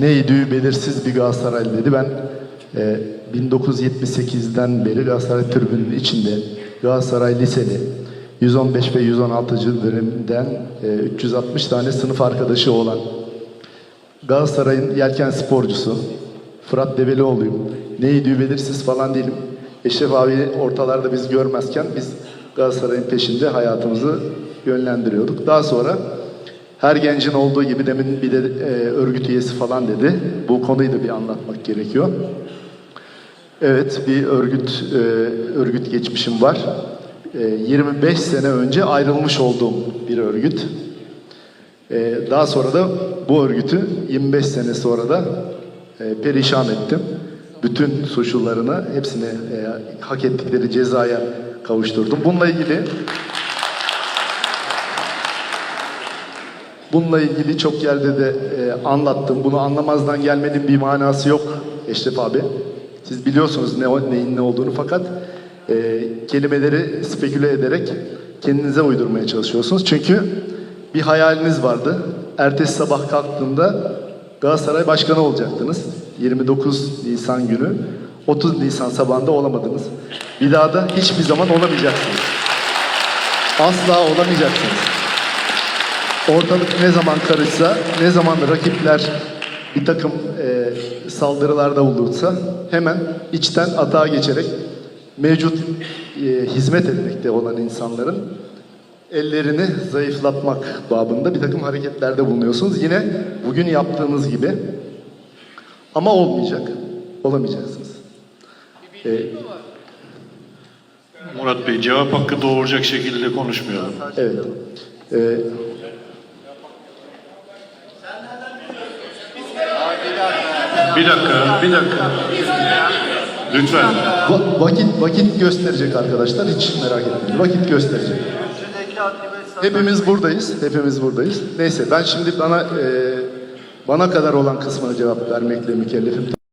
neydi belirsiz bir Galatasaraylı dedi. Ben e, 1978'den beri Galatasaray tribünün içinde Galatasaray Liseli 115 ve 116. dönemden e, 360 tane sınıf arkadaşı olan Galatasaray'ın yelken sporcusu Fırat Develioğlu'yum. Neydi belirsiz falan değilim. Eşref abi ortalarda biz görmezken biz Galatasaray'ın peşinde hayatımızı yönlendiriyorduk. Daha sonra her gencin olduğu gibi demin bir de e, örgüt üyesi falan dedi. Bu konuyu da bir anlatmak gerekiyor. Evet, bir örgüt e, örgüt geçmişim var. E, 25 sene önce ayrılmış olduğum bir örgüt. E, daha sonra da bu örgütü 25 sene sonra da e, perişan ettim. Bütün suçlularını hepsini e, hak ettikleri cezaya kavuşturdum. Bununla ilgili Bununla ilgili çok yerde de e, anlattım. Bunu anlamazdan gelmenin bir manası yok Eşref abi. Siz biliyorsunuz ne neyin ne olduğunu fakat e, kelimeleri speküle ederek kendinize uydurmaya çalışıyorsunuz. Çünkü bir hayaliniz vardı. Ertesi sabah kalktığında Galatasaray Başkanı olacaktınız. 29 Nisan günü. 30 Nisan sabahında olamadınız. Bir daha da hiçbir zaman olamayacaksınız. Asla olamayacaksınız. Ortalık ne zaman karışsa, ne zaman rakipler bir takım e, saldırılarda bulunsa hemen içten atağa geçerek mevcut e, hizmet etmekte olan insanların ellerini zayıflatmak babında bir takım hareketlerde bulunuyorsunuz. Yine bugün yaptığınız gibi ama olmayacak, olamayacaksınız. E, Murat Bey cevap hakkı doğuracak şekilde konuşmayalım. evet. E, Bir dakika, bir dakika. Lütfen. Va- vakit vakit gösterecek arkadaşlar hiç merak etmeyin. Vakit gösterecek. Hepimiz buradayız. Hepimiz buradayız. Neyse ben şimdi bana e, bana kadar olan kısmına cevap vermekle mükellefim.